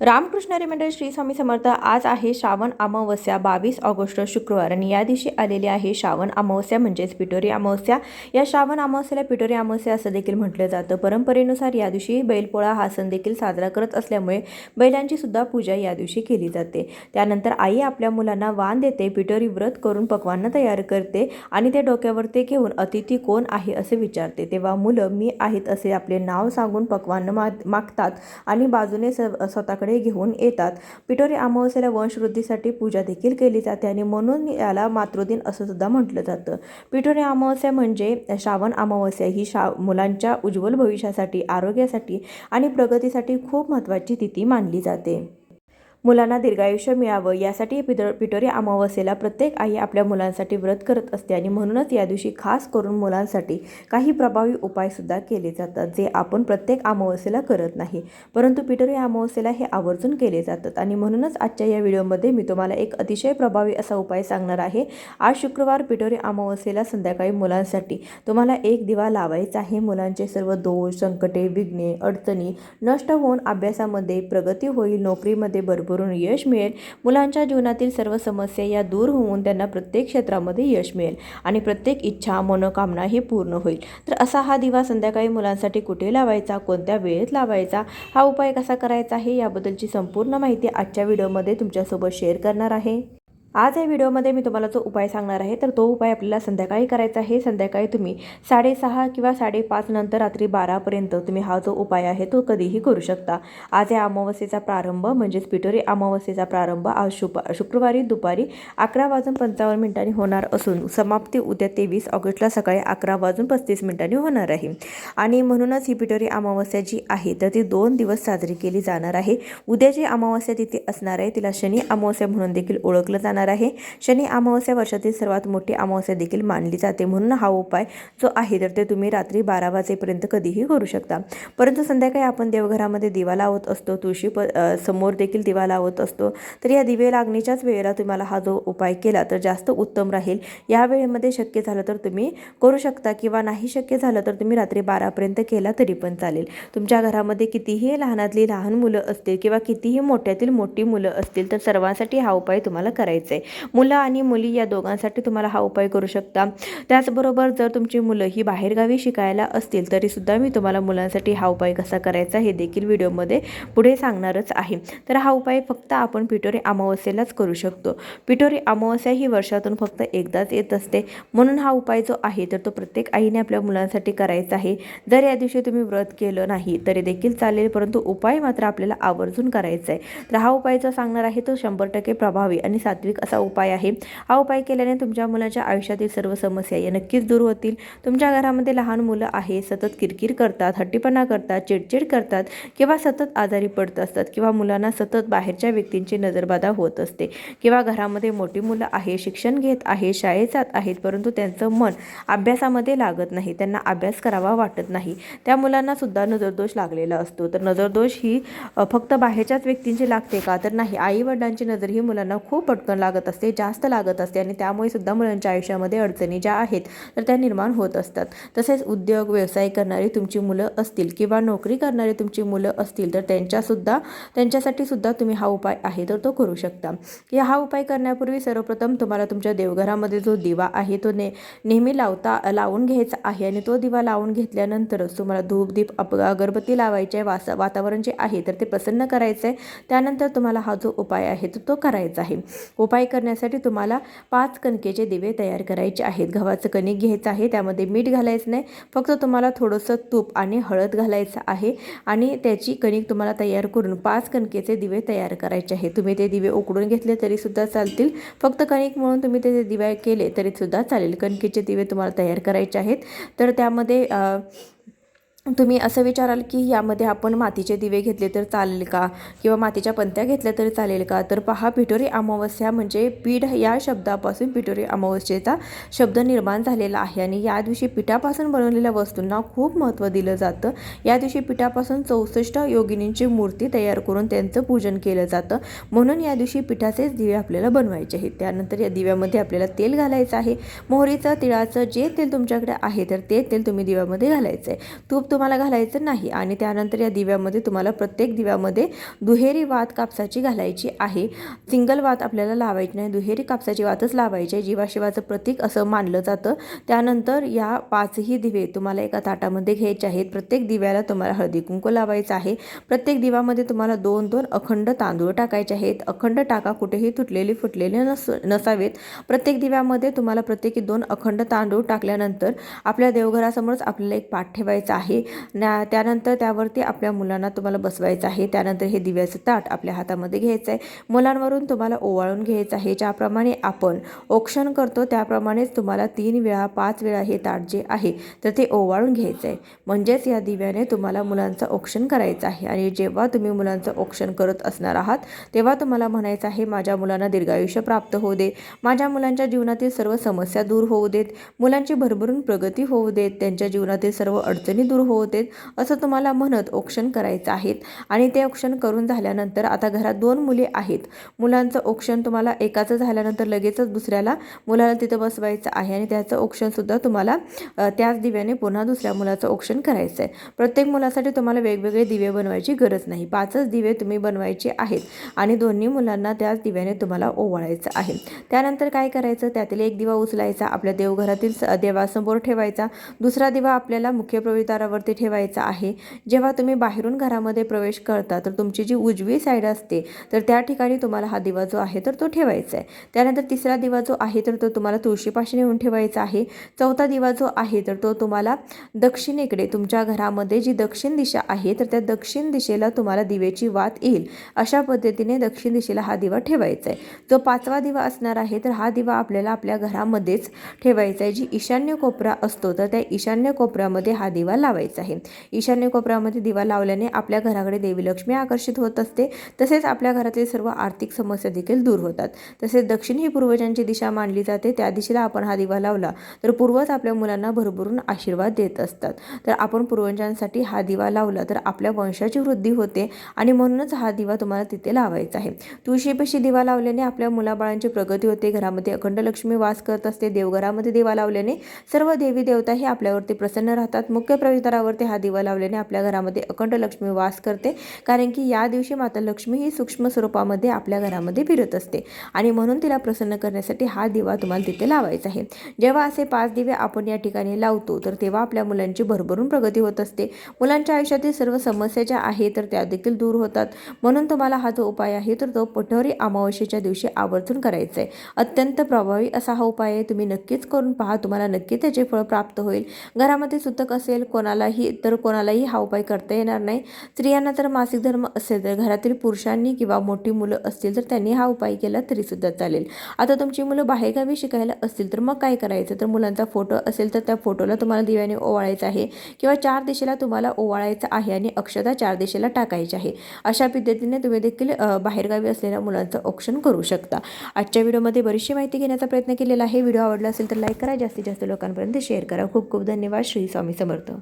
रामकृष्ण मंडळ श्री स्वामी समर्थ आज आहे श्रावण अमावस्या बावीस ऑगस्ट शुक्रवार. आणि या दिवशी आलेली आहे श्रावण अमावस्या म्हणजेच पिटोरी अमावस्या. या श्रावण अमावस्याला पिटोरी अमावस्या असं देखील म्हटलं जातं. परंपरेनुसार या दिवशी बैलपोळा हा सण देखील साजरा करत असल्यामुळे बैलांची सुद्धा पूजा या दिवशी केली जाते. त्यानंतर आई आपल्या मुलांना वाण देते पिटोरी व्रत करून पकवान तयार करते आणि ते डोक्यावर ते घेऊन अतिथी कोण आहे? असे विचारते. तेव्हा मुलं मी आहेत असे आपले नाव सांगून पकवान मागतात आणि बाजूने स स्वतःकडे घेऊन येतात. पिठोरी अमावस्येला वंशवृद्धीसाठी पूजा देखील केली जाते आणि म्हणून याला मातृदिन असं सुद्धा म्हटलं जातं. पिठोरी अमावस्या म्हणजे श्रावण अमावस्या ही शा मुलांच्या उज्ज्वल भविष्यासाठी आरोग्यासाठी आणि प्रगतीसाठी खूप महत्त्वाची तिथी मानली जाते. मुलांना दीर्घायुष्य मिळावं यासाठी पितर पिटोरी अमावस्येला प्रत्येक आई आपल्या मुलांसाठी व्रत करत असते आणि म्हणूनच या दिवशी खास करून मुलांसाठी काही प्रभावी उपायसुद्धा केले जातात जे आपण प्रत्येक अमावस्येला करत नाही. परंतु पिटोरी अमावस्येला हे आवर्जून केले जातात आणि म्हणूनच आजच्या या व्हिडिओमध्ये मी तुम्हाला एक अतिशय प्रभावी असा उपाय सांगणार आहे. आज शुक्रवार पिटोरी अमावस्येला संध्याकाळी मुलांसाठी तुम्हाला एक दिवा लावायचा आहे. मुलांचे सर्व दोष संकटे विघ्ने अडचणी नष्ट होऊन अभ्यासामध्ये प्रगती होईल नोकरीमध्ये बरोबर भरभरून यश मिळेल. मुलांच्या जीवनातील सर्व समस्या या दूर होऊन त्यांना प्रत्येक क्षेत्रामध्ये यश मिळेल आणि प्रत्येक इच्छा मनोकामना ही पूर्ण होईल. तर असा हा दिवा संध्याकाळी मुलांसाठी कुठे लावायचा कोणत्या वेळेत लावायचा हा उपाय कसा करायचा आहे याबद्दलची संपूर्ण माहिती आजच्या व्हिडिओमध्ये तुमच्यासोबत शेअर करणार आहे. आज या व्हिडिओमध्ये मी तुम्हाला जो उपाय सांगणार आहे तर तो उपाय आपल्याला संध्याकाळी करायचा आहे. संध्याकाळी तुम्ही साडेसहा किंवा साडेपाच नंतर रात्री बारापर्यंत तुम्ही हा जो उपाय आहे तो कधीही करू शकता. आज या अमावस्येचा प्रारंभ म्हणजेच पिटोरी अमावस्येचा प्रारंभ आज शुप शुक्रवारी दुपारी अकरा वाजून पंचावन्न मिनिटांनी होणार असून समाप्ती उद्या तेवीस ऑगस्टला सकाळी अकरा वाजून पस्तीस मिनिटांनी होणार आहे. आणि म्हणूनच ही पिटोरी अमावस्या जी आहे तर ती दोन दिवस साजरी केली जाणार आहे. उद्या जी अमावस्या तिथे असणार आहे तिला शनी अमावस्या म्हणून देखील ओळखलं जाणार आहे. शनी अमावस्या वर्षातील सर्वात मोठी अमावस्या देखील मानली जाते. म्हणून हा उपाय जो आहे तर ते तुम्ही रात्री बारा वाजेपर्यंत कधीही करू शकता. परंतु संध्याकाळी आपण देवघरामध्ये दिवा लावत असतो तुळशी प समोर देखील दिवा लावत असतो. तर या दिवे लागणीच्याच वेळेला तुम्हाला हा जो उपाय केला तर जास्त उत्तम राहील. या वेळेमध्ये शक्य झालं तर तुम्ही करू शकता किंवा नाही शक्य झालं तर तुम्ही रात्री बारापर्यंत केला तरी पण चालेल. तुमच्या घरामध्ये कितीही लहानातली लहान मुलं असतील किंवा कितीही मोठ्यातील मोठी मुलं असतील तर सर्वांसाठी हा उपाय तुम्हाला करायचा आहे मुलं आणि मुली या दोघांसाठी तुम्हाला हा उपाय करू शकता. त्याचबरोबर जर तुमची मुलं ही बाहेरगावी शिकायला असतील तरीसुद्धा मी तुम्हाला मुलांसाठी हा उपाय कसा करायचा हे देखील व्हिडिओमध्ये पुढे सांगणारच आहे. तर हा उपाय फक्त आपण पिटोरी अमावस्येलाच करू शकतो. पिटोरी अमावस्या ही वर्षातून फक्त एकदाच येत असते. म्हणून हा उपाय जो आहे तर तो प्रत्येक आईने आपल्या मुलांसाठी करायचा आहे. जर या दिवशी तुम्ही व्रत केलं नाही तरी देखील चालेल परंतु उपाय मात्र आपल्याला आवर्जून करायचा आहे. तर हा उपाय जो सांगणार आहे तो शंभर टक्के प्रभावी आणि सात्विक असा उपाय आहे. हा उपाय केल्याने तुमच्या मुलाच्या आयुष्यातील सर्व समस्या या नक्कीच दूर होतील. तुमच्या घरामध्ये लहान मुलं आहे सतत किरकिर करतात हट्टीपणा करतात चिडचिड करतात किंवा सतत आजारी पडत असतात किंवा मुलांना सतत बाहेरच्या व्यक्तींची नजरबाधा होत असते किंवा घरामध्ये मोठी मुलं आहे शिक्षण घेत आहे शाळेत जात आहेत परंतु त्यांचं मन अभ्यासामध्ये लागत नाही त्यांना अभ्यास करावा वाटत नाही. त्या मुलांना सुद्धा नजरदोष लागलेला असतो. तर नजरदोष ही फक्त बाहेरच्याच व्यक्तींची लागते का? तर नाही. आई वडिलांची नजर ही मुलांना खूप पटकन लागते. लागत असते जास्त लागत असते आणि त्यामुळे सुद्धा मुलांच्या आयुष्यामध्ये अडचणी ज्या आहेत तर त्या निर्माण होत असतात. तसेच उद्योग व्यवसाय करणारी तुमची मुलं असतील किंवा नोकरी करणारी तुमची मुलं असतील तर त्यांच्यासुद्धा त्यांच्यासाठी सुद्धा तुम्ही हा उपाय आहे तर तो करू शकता. या हा उपाय करण्यापूर्वी सर्वप्रथम तुम्हाला तुमच्या देवघरामध्ये जो दिवा आहे तो ने नेहमी लावता लावून घ्यायचा आहे आणि तो दिवा लावून घेतल्यानंतरच तुम्हाला धूप दीप अप अगरबत्ती लावायची आहे वास वातावरण जे आहे तर ते प्रसन्न करायचं आहे त्यानंतर तुम्हाला हा जो उपाय आहे तो तो करायचा आहे. उपाय करण्यासाठी तुम्हाला पाच कणकेचे दिवे तयार करायचे आहेत. गव्हाचं कणिक घ्यायचं आहे त्यामध्ये मीठ घालायचं नाही फक्त तुम्हाला थोडंसं तूप आणि हळद घालायचं आहे आणि त्याची कणिक तुम्हाला तयार करून पाच कणकेचे दिवे तयार करायचे आहे तुम्ही ते दिवे उकडून घेतले तरीसुद्धा चालतील. फक्त कणिक म्हणून तुम्ही ते दिवे केले तरीसुद्धा चालेल. कणकेचे दिवे तुम्हाला तयार करायचे आहेत. तर त्यामध्ये तुम्ही असं विचाराल की यामध्ये आपण मातीचे दिवे घेतले तर चालेल का? किंवा मातीच्या पंत्या घेतल्या तरी चालेल का? तर पहा पिठोरी अमावस्या म्हणजे पीठ या शब्दापासून पिठोरी अमावस्येचा शब्द निर्माण झालेला आहे. आणि या दिवशी पिठापासून बनवलेल्या वस्तूंना खूप महत्त्व दिलं जातं. या दिवशी पिठापासून चौसष्ट योगिनींची मूर्ती तयार करून त्यांचं पूजन केलं जातं. म्हणून या दिवशी पिठाचेच दिवे आपल्याला बनवायचे आहेत. त्यानंतर या दिव्यामध्ये आपल्याला तेल घालायचं आहे. मोहरीचं तिळाचं जे तेल तुमच्याकडे आहे तर ते तेल तुम्ही दिव्यामध्ये घालायचं आहे. तूप तुम्हाला घालायचं नाही आणि त्यानंतर या दिव्यामध्ये तुम्हाला प्रत्येक दिव्यामध्ये दुहेरी वात कापसाची घालायची आहे. सिंगल वात आपल्याला लावायची नाही दुहेरी कापसाची वातच लावायची आहे. जीवाशिवाचं प्रतीक असं मानलं जातं. त्यानंतर या पाचही दिवे तुम्हाला एका ताटामध्ये घ्यायचे आहेत. प्रत्येक दिव्याला तुम्हाला हळदी कुंकू लावायचं आहे. प्रत्येक दिव्यामध्ये तुम्हाला दोन दोन अखंड तांदूळ टाकायचे आहेत. अखंड टाका कुठेही तुटलेले फुटलेले नस नसावेत. प्रत्येक दिव्यामध्ये तुम्हाला प्रत्येकी दोन अखंड तांदूळ टाकल्यानंतर आपल्या देवघरासमोरच आपल्याला एक पाठ ठेवायचा आहे. ना त्यानंतर त्यावरती आपल्या मुलांना तुम्हाला बसवायचं आहे. त्यानंतर हे दिव्याचं ताट आपल्या हातामध्ये घ्यायचं आहे मुलांवरून तुम्हाला ओवाळून घ्यायचं आहे. ज्याप्रमाणे आपण औक्षण करतो त्याप्रमाणेच तुम्हाला तीन वेळा पाच वेळा हे ताट जे आहे तर ते ओवाळून घ्यायचं आहे म्हणजेच या दिव्याने तुम्हाला मुलांचं औक्षण करायचं आहे. आणि जेव्हा तुम्ही मुलांचं औक्षण करत असणार आहात तेव्हा तुम्हाला म्हणायचं आहे माझ्या मुलांना दीर्घायुष्य प्राप्त होऊ दे. माझ्या मुलांच्या जीवनातील सर्व समस्या दूर होऊ देत. मुलांची भरभरून प्रगती होऊ देत. त्यांच्या जीवनातील सर्व अडचणी दूर होऊ देत असं तुम्हाला म्हणत औक्षण करायचं आहेत. आणि ते औक्षण करून झाल्यानंतर आता घरात दोन मुले आहेत. मुलांचं औक्षण तुम्हाला एकाचं झाल्यानंतर लगेचच दुसऱ्याला मुलाला तिथं बसवायचं आहे आणि त्याचं औक्षणसुद्धा तुम्हाला त्याच दिव्याने पुन्हा दुसऱ्या मुलाचं औक्षण करायचं आहे प्रत्येक मुलासाठी तुम्हाला वेगवेगळे दिवे बनवायची गरज नाही. पाचच दिवे तुम्ही बनवायचे आहेत आणि दोन्ही मुलांना त्याच दिव्याने तुम्हाला ओवाळायचं आहे. त्यानंतर काय करायचं? त्यातील एक दिवा उचलायचा आपल्या देवघरातील स- देवासमोर ठेवायचा. दुसरा दिवा आपल्याला मुख्य प्रवेशद्वारावरती ठेवायचा आहे. जेव्हा तुम्ही बाहेरून घरामध्ये प्रवेश करता तर तुमची जी उजवी साईड असते तर त्या ठिकाणी तुम्हाला हा दिवा जो आहे तर तो ठेवायचा आहे. त्यानंतर तिसरा दिवा जो आहे तर तो तुम्हाला तुळशीपाशी नेऊन ठेवायचा आहे. चौथा दिवा जो आहे तर तो तुम्हाला दक्षिणेकडे तुमच्या घरामध्ये जी दक्षिण दिशा आहे तर त्या दक्षिण दिशेला तुम्हाला दिवेची वात येईल. अशा पद्धतीने दक्षिण दिशेला हा दिवा ठेवायचा आहे. जो पाचवा दिवा असणार आहे तर हा दिवा आपल्याला आपल्या घरामध्येच ठेवायचा आहे. जी ईशान्य कोपरा असतो तर त्या ईशान्य कोपऱ्यामध्ये हा दिवा लावायचा आहे. ईशान्य कोपऱ्यामध्ये दिवा लावल्याने आपल्या घराकडे देवी लक्ष्मी आकर्षित होत असते. तसेच आपल्या घरातील सर्व आर्थिक समस्या देखील दूर होतात. तसेच दक्षिण ही पूर्वजांची दिशा मानली जाते. त्या दिशेला आपण हा दिवा लावला तर पूर्वज आपल्या मुलांना भरभरून आशीर्वाद देत असतात. तर आपण पूर्वजांसाठी हा दिवा लावला तर आपल्या वंशाची वृद्धी होते आणि म्हणूनच हा दिवा तुम्हाला तिथे लावायचा आहे. तुळशीपेशी दिवा लावल्याने आपल्या मुलाबाळांची प्रगती होते. घरामध्ये अखंड लक्ष्मी वास करत असते. देवघरामध्ये दिवा लावल्याने सर्व देवी देवता हे आपल्यावरती प्रसन्न राहतात. मुख्य घरावरती हा दिवा लावल्याने आपल्या घरामध्ये अखंड लक्ष्मी वास करते. कारण की या दिवशी माता लक्ष्मी ही सूक्ष्म स्वरूपामध्ये आपल्या घरामध्ये फिरत असते. आणि म्हणून तिला प्रसन्न करण्यासाठी हा दिवा तुम्हाला तिथे लावायचा आहे. जेव्हा असे पाच दिवे आपण या ठिकाणी लावतो तर तेव्हा आपल्या मुलांची भरभरून प्रगती होत असते. मुलांच्या आयुष्यातील सर्व समस्या ज्या आहे तर त्या देखील दूर होतात. म्हणून तुम्हाला हा जो उपाय आहे तर तो पठोरी अमावस्येच्या दिवशी आवर्जून करायचा आहे अत्यंत प्रभावी असा हा उपाय आहे. तुम्ही नक्कीच करून पहा. तुम्हाला नक्की त्याचे फळ प्राप्त होईल. घरामध्ये सुतक असेल कोणाला कोणालाही तर कोणालाही हा उपाय करता येणार नाही. स्त्रियांना जर मासिक धर्म असेल तर घरातील पुरुषांनी किंवा मोठी मुलं असतील तर त्यांनी हा उपाय केला तरीसुद्धा चालेल. आता तुमची मुलं बाहेरगावी शिकायला असतील तर मग काय करायचं? तर मुलांचा फोटो असेल तर त्या फोटोला तुम्हाला दिव्याने ओवाळायचा आहे किंवा चार दिशेला तुम्हाला ओवाळायचं आहे आणि अक्षता चार दिशेला टाकायची आहे. अशा पद्धतीने तुम्ही देखील बाहेरगावी असलेल्या मुलांचं औक्षण करू शकता. आजच्या व्हिडिओमध्ये बरीचशी माहिती घेण्याचा प्रयत्न केलेला आहे. व्हिडिओ आवडला असेल तर लाईक करा. जास्तीत जास्त लोकांपर्यंत शेअर करा. खूप खूप धन्यवाद. श्री स्वामी समर्थ.